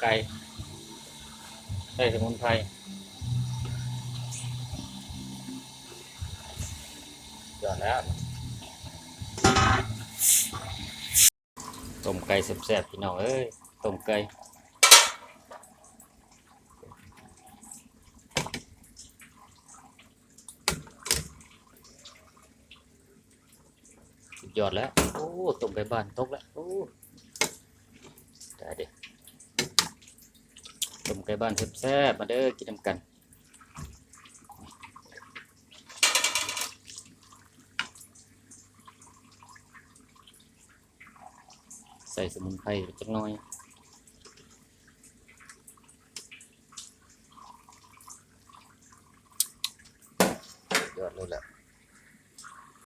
ไก่ใส่สมุนไพรยอดแล้วต้มไก่แซ่บๆพี่น้องเอ้ยต้มไก่ยอดแล้ว โอ้ต้มไก่บ้านตกแล้ว โอ้ได้เด็ ต้มไก่บ้านแซ่บๆมาเด้อกินน้ำกันใส่สมุนไพรจักน่อยยอดเลยแหละ